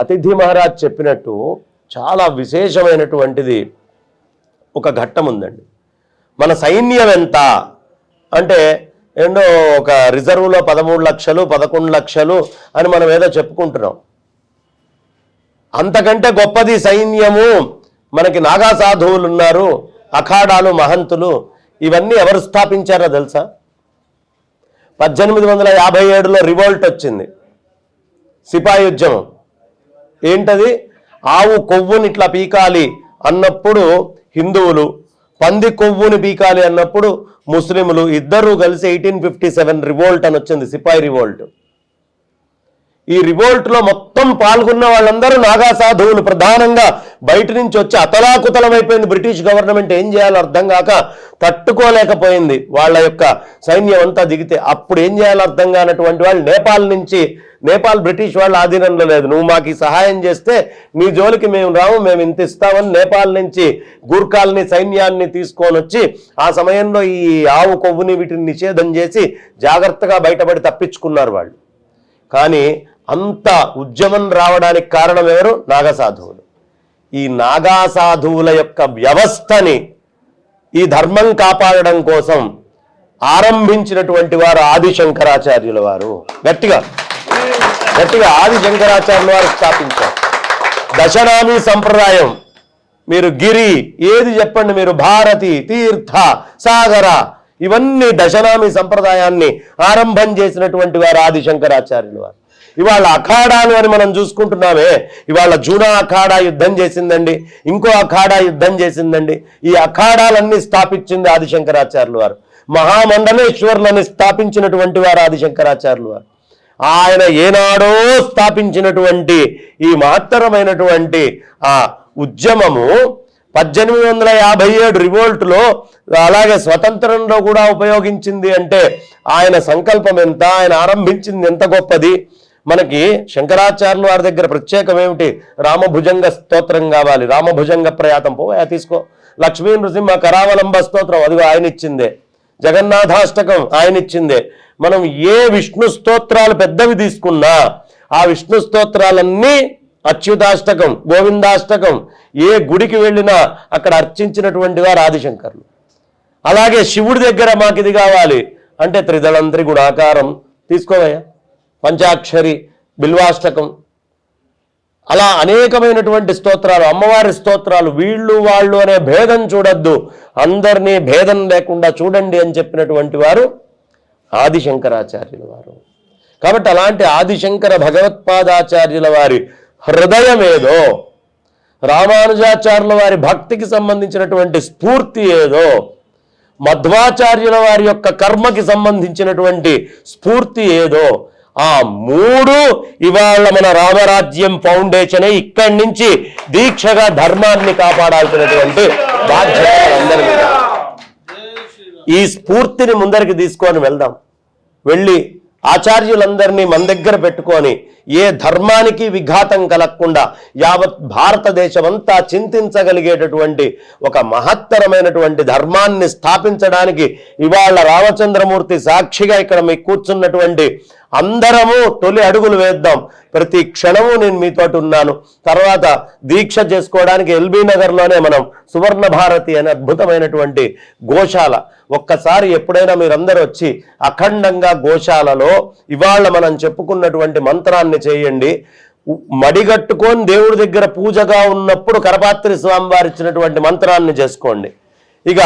అతిథి మహారాజ్ చెప్పినట్టు చాలా విశేషమైనటువంటిది ఒక ఘట్టం ఉందండి. మన సైన్యం ఎంత? అంటే ఏంటో ఒక రిజర్వులో పదమూడు లక్షలు పదకొండు లక్షలు అని మనం ఏదో చెప్పుకుంటున్నాం. అంతకంటే గొప్పది సైన్యము మనకి నాగా సాధువులు ఉన్నారు అఖాడాలు మహంతులు ఇవన్నీ ఎవరు స్థాపించారో తెలుసా? పద్దెనిమిది వందల యాభై ఏడులో రివోల్ట్ వచ్చింది. సిపాయి ఉద్యమం. ఏంటది? ఆవు కొవ్వుని ఇట్లా పీకాలి అన్నప్పుడు హిందువులు పంది కొవ్వుని పీకాలి అన్నప్పుడు ముస్లింలు ఇద్దరూ కలిసి ఎయిటీన్ ఫిఫ్టీ సెవెన్ రివోల్ట్ అని వచ్చింది సిపాయి రివోల్ట్. ఈ రివోల్ట్లో మొత్తం పాల్గొన్న వాళ్ళందరూ నాగా సాధువులు ప్రధానంగా బయట నుంచి వచ్చి అతలాకుతలమైపోయింది బ్రిటిష్ గవర్నమెంట్. ఏం చేయాలో అర్థం కాక తట్టుకోలేకపోయింది వాళ్ళ యొక్క సైన్యం అంతా దిగితే. అప్పుడు ఏం చేయాలో అర్థం కానటువంటి వాళ్ళు నేపాల్ నుంచి నేపాల్ బ్రిటిష్ వాళ్ళ ఆధీనంలో లేదు. నువ్వు మాకు సహాయం చేస్తే నీ జోలికి మేము రాము మేము ఇంత ఇస్తామని నేపాల్ నుంచి గూర్ఖాల్ని సైన్యాన్ని తీసుకొని వచ్చి ఆ సమయంలో ఈ ఆవు కొవ్వుని వీటిని నిషేధం చేసి జాగ్రత్తగా బయటపడి తప్పించుకున్నారు వాళ్ళు. కానీ అంత ఉద్యమం రావడానికి కారణం ఎవరు? నాగసాధువులు. ఈ నాగా సాధువుల యొక్క వ్యవస్థని ఈ ధర్మం కాపాడడం కోసం ఆరంభించినటువంటి వారు ఆదిశంకరాచార్యుల వారు. గట్టిగా గట్టిగా ఆదిశంకరాచార్యుల వారు స్థాపించారు. దశనామి సంప్రదాయం. మీరు గిరి ఏది చెప్పండి మీరు? భారతి తీర్థ సాగర. ఇవన్నీ దశనామి సంప్రదాయాన్ని ఆరంభం చేసినటువంటి వారు ఆదిశంకరాచార్యులు వారు. ఇవాళ అఖాడాలు అని మనం చూసుకుంటున్నామే. ఇవాళ జూనా అఖాడా యుద్ధం చేసిందండి. ఇంకో అఖాడా యుద్ధం చేసిందండి. ఈ అఖాడాలన్నీ స్థాపించింది ఆదిశంకరాచార్యులు వారు. మహామండలేశ్వరులని స్థాపించినటువంటి వారు ఆదిశంకరాచార్యులు వారు. ఆయన ఏనాడో స్థాపించినటువంటి ఈ మహత్తరమైనటువంటి ఆ ఉద్యమము పద్దెనిమిది వందల యాభై ఏడు రివోల్ట్లో అలాగే స్వతంత్రంలో కూడా ఉపయోగించింది అంటే ఆయన సంకల్పం ఎంత ఆయన ఆరంభించింది ఎంత గొప్పది? మనకి శంకరాచార్యులు వారి దగ్గర ప్రత్యేకం ఏమిటి? రామభుజంగ స్తోత్రం కావాలి. రామభుజంగ ప్రయాతం పోయా తీసుకో. లక్ష్మీ నృసింహ కరావలంబ స్తోత్రం. అదిగో ఆయన ఇచ్చిందే. జగన్నాథాష్టకం ఆయన ఇచ్చిందే మనం ఏ విష్ణు స్తోత్రాలు పెద్దవి తీసుకున్నా ఆ విష్ణు స్తోత్రాలన్నీ అచ్యుతాష్టకం గోవిందాష్టకం ఏ గుడికి వెళ్ళినా అక్కడ అర్చించినటువంటి వారు ఆదిశంకర్లు. అలాగే శివుడి దగ్గర మాకు ఇది కావాలి అంటే త్రిదళం త్రిగుణాకారం తీసుకోవయ్యా. పంచాక్షరి బిల్వాష్టకం అలా అనేకమైనటువంటి స్తోత్రాలు అమ్మవారి స్తోత్రాలు వీళ్ళు వాళ్ళు అనే భేదం చూడొద్దు. అందరినీ భేదం లేకుండా చూడండి అని చెప్పినటువంటి వారు ఆదిశంకరాచార్యుల వారు. కాబట్టి అలాంటి ఆదిశంకర భగవత్పాదాచార్యుల వారి హృదయం ఏదో రామానుజాచార్యుల వారి భక్తికి సంబంధించినటువంటి స్ఫూర్తి ఏదో మధ్వాచార్యుల వారి యొక్క కర్మకి సంబంధించినటువంటి స్ఫూర్తి ఏదో ఆ మూడు ఇవాళ మన రామరాజ్యం ఫౌండేషన్ ఇక్కడి నుంచి దీక్షగా ధర్మాన్ని కాపాడాల్సినటువంటి బాధ్యత అందరి మీద. ఈ స్ఫూర్తిని ముందరికి తీసుకొని వెళ్దాం. వెళ్ళి ఆచార్యులందరినీ మన దగ్గర పెట్టుకొని ఏ ధర్మానికి విఘాతం కలగకుండా యావత్ భారతదేశమంతా చింతించగలిగేటటువంటి ఒక మహత్తరమైనటువంటి ధర్మాన్ని స్థాపించడానికి ఇవాళ రామచంద్రమూర్తి సాక్షిగా ఇక్కడ మీకు కూర్చున్నటువంటి అందరము తొలి అడుగులు వేద్దాం. ప్రతి క్షణము నేను మీతోటి ఉన్నాను. తర్వాత దీక్ష చేసుకోవడానికి ఎల్బీ నగర్లోనే మనం సువర్ణ భారతి అనే అద్భుతమైనటువంటి గోశాల. ఒక్కసారి ఎప్పుడైనా మీరందరూ వచ్చి అఖండంగా గోశాలలో ఇవాళ మనం చెప్పుకున్నటువంటి మంత్రాన్ని చేయండి. మడిగట్టుకొని దేవుడి దగ్గర పూజగా ఉన్నప్పుడు కరపాత్రి స్వామివారు ఇచ్చినటువంటి మంత్రాన్ని చేసుకోండి. ఇక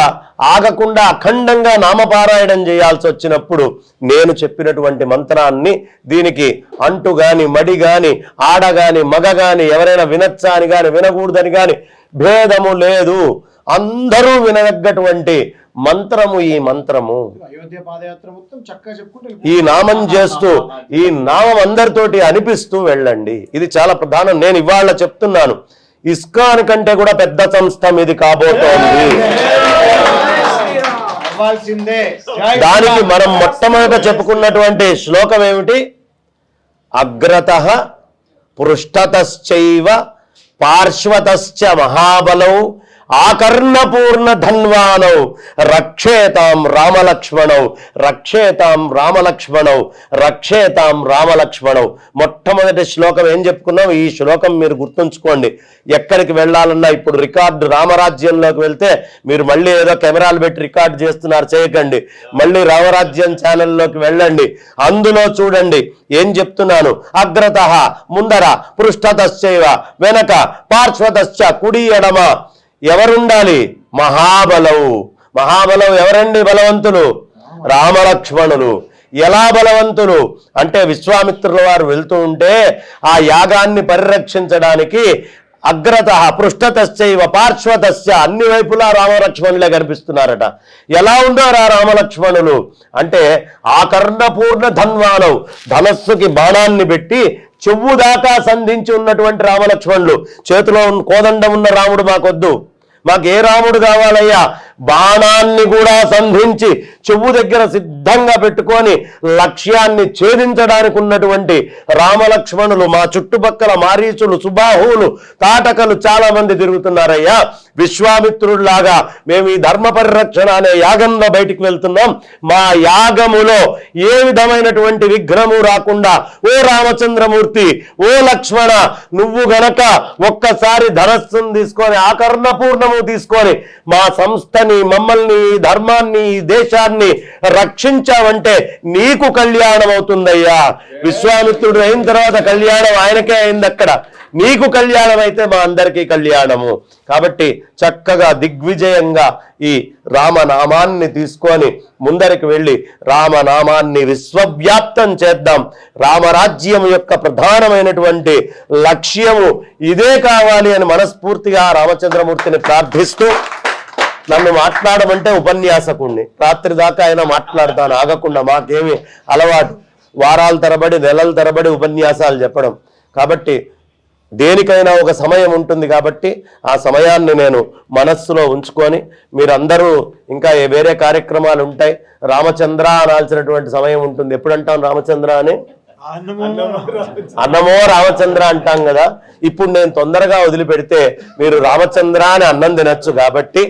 ఆగకుండా అఖండంగా నామపారాయణం చేయాల్సి వచ్చినప్పుడు నేను చెప్పినటువంటి మంత్రాన్ని దీనికి అంటు గాని మడి గాని ఆడ గాని మగ గాని ఎవరైనా వినచ్చా అని కానీ వినకూడదని కానీ భేదము లేదు. అందరూ వినదగ్గటువంటి మంత్రము ఈ మంత్రము. ఈ నామం చేస్తూ ఈ నామం అందరితోటి అనిపిస్తూ వెళ్ళండి. ఇది చాలా ప్రధానం. నేను ఇవాళ చెప్తున్నాను. ఇస్కాన్ కంటే కూడా పెద్ద సంస్థ ఇది కాబోతోంది. దానికి. మనం మొట్టమొదట చెప్పుకున్నటువంటి శ్లోకం ఏమిటి? అగ్రత పృష్ఠతశ్చైవ పార్శ్వతశ్చ మహాబలౌ ఆకర్ణపూర్ణ ధన్వానౌ రక్షేతాం రామలక్ష్మణౌ. రక్షేతాం రామలక్ష్మణౌ. రక్షేతాం రామలక్ష్మణౌ. మొట్టమొదటి శ్లోకం ఏం చెప్పుకున్నాం? ఈ శ్లోకం మీరు గుర్తుంచుకోండి. ఎక్కడికి వెళ్ళాలన్నా ఇప్పుడు రికార్డు రామరాజ్యంలోకి వెళ్తే మీరు మళ్ళీ ఏదో కెమెరాలు పెట్టి రికార్డు చేస్తున్నారు చేయకండి. మళ్ళీ రామరాజ్యం ఛానల్లోకి వెళ్ళండి. అందులో చూడండి. ఏం చెప్తున్నాను? అగ్రత ముందర పృష్ఠతశ్చైవ వెనక పార్శ్వతశ్చ కుడి ఎడమ. ఎవరుండాలి? మహాబలవు. మహాబలం ఎవరండి బలవంతులు? రామలక్ష్మణులు. ఎలా బలవంతులు? అంటే విశ్వామిత్రుల వారు వెళ్తూ ఉంటే ఆ యాగాన్ని పరిరక్షించడానికి అగ్రత పృష్ఠతశ్చైవ పార్శ్వతశ్చ అన్ని వైపులా రామలక్ష్మణులే కనిపిస్తున్నారట. ఎలా ఉన్నారు ఆ రామలక్ష్మణులు? అంటే ఆ కర్ణపూర్ణ ధన్వానం ధనస్సుకి బాణాన్ని పెట్టి చెవు దాకా సంధించి ఉన్నటువంటి రామలక్ష్మణులు. చేతిలో కోదండం ఉన్న రాముడు మాకొద్దు. మాకు ఏ రాముడు కావాలయ్యా? బాణాన్ని కూడా సంధించి చెవు దగ్గర సిద్ధంగా పెట్టుకొని లక్ష్యాన్ని ఛేదించడానికి ఉన్నటువంటి రామలక్ష్మణులు మా చుట్టుపక్కల మారీచులు సుబాహువులు తాటకలు చాలా మంది తిరుగుతున్నారయ్యా. విశ్వామిత్రుడిలాగా మేము ఈ ధర్మ పరిరక్షణ అనే యాగంలో బయటికి వెళ్తున్నాం. మా యాగములో ఏ విధమైనటువంటి విఘ్నము రాకుండా ఓ రామచంద్రమూర్తి ఓ లక్ష్మణ నువ్వు గనక ఒక్కసారి ధనస్సును తీసుకొని ఆకర్ణపూర్ణము తీసుకొని మా సంస్థని మమ్మల్ని ఈ ధర్మాన్ని ఈ దేశాన్ని రక్షించావంటే నీకు కళ్యాణం అవుతుందయ్యా విశ్వామిత్రుడు అయిన తర్వాత కళ్యాణం ఆయనకే అయింది అక్కడ. నీకు కళ్యాణం అయితే మా అందరికీ కళ్యాణము. కాబట్టి చక్కగా దిగ్విజయంగా ఈ రామనామాన్ని తీసుకొని ముందరికి వెళ్ళి రామనామాన్ని విశ్వవ్యాప్తం చేద్దాం. రామరాజ్యం యొక్క ప్రధానమైనటువంటి లక్ష్యము ఇదే కావాలి అని మనస్ఫూర్తిగా రామచంద్రమూర్తిని ప్రార్థిస్తూ నన్ను మాట్లాడమంటే ఉపన్యాసకుణ్ణి. రాత్రి దాకా ఆయన మాట్లాడతాను ఆగకుండా మాకేమి అలవాటు. వారాల తరబడి నెలల తరబడి ఉపన్యాసాలు చెప్పడం. కాబట్టి దేనికైనా ఒక సమయం ఉంటుంది కాబట్టి ఆ సమయాన్ని నేను మనస్సులో ఉంచుకొని మీరందరూ ఇంకా ఏ వేరే కార్యక్రమాలు ఉంటాయి? రామచంద్ర అనాల్సినటువంటి సమయం ఉంటుంది. ఎప్పుడు అంటాం రామచంద్ర అని? అన్నమో రామచంద్ర అంటాం కదా. ఇప్పుడు నేను తొందరగా వదిలిపెడితే మీరు రామచంద్ర అని అన్నం తినచ్చు కాబట్టి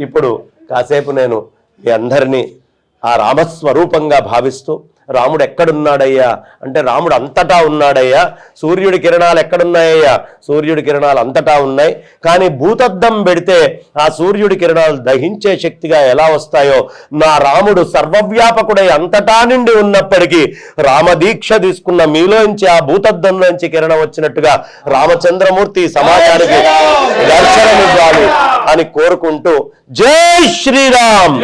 ఇప్పుడు కాసేపు నేను మీ అందరినీ ఆ రామస్వరూపంగా భావిస్తూ రాముడు ఎక్కడున్నాడయ్యా? అంటే రాముడు అంతటా ఉన్నాడయ్యా. సూర్యుడి కిరణాలు ఎక్కడున్నాయ్యా సూర్యుడి కిరణాలు అంతటా ఉన్నాయి. కానీ భూతద్దం పెడితే ఆ సూర్యుడి కిరణాలు దహించే శక్తిగా ఎలా వస్తాయో నా రాముడు సర్వవ్యాపకుడై అంతటా నిండి ఉన్నప్పటికీ రామదీక్ష తీసుకున్న మీలోంచి ఆ భూతద్దంలోంచి కిరణం వచ్చినట్టుగా రామచంద్రమూర్తి సమాజానికి దర్శనమివ్వాలి. అని కోరుకుంటూ జై శ్రీరామ్.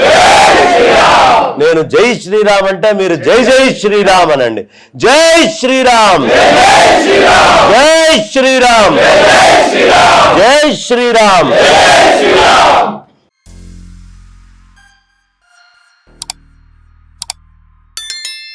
నేను జై శ్రీరామ్ అంటే మీరు జై జై శ్రీరామ్ అనండి. జై శ్రీరామ్. జై శ్రీరామ్. జై శ్రీరామ్.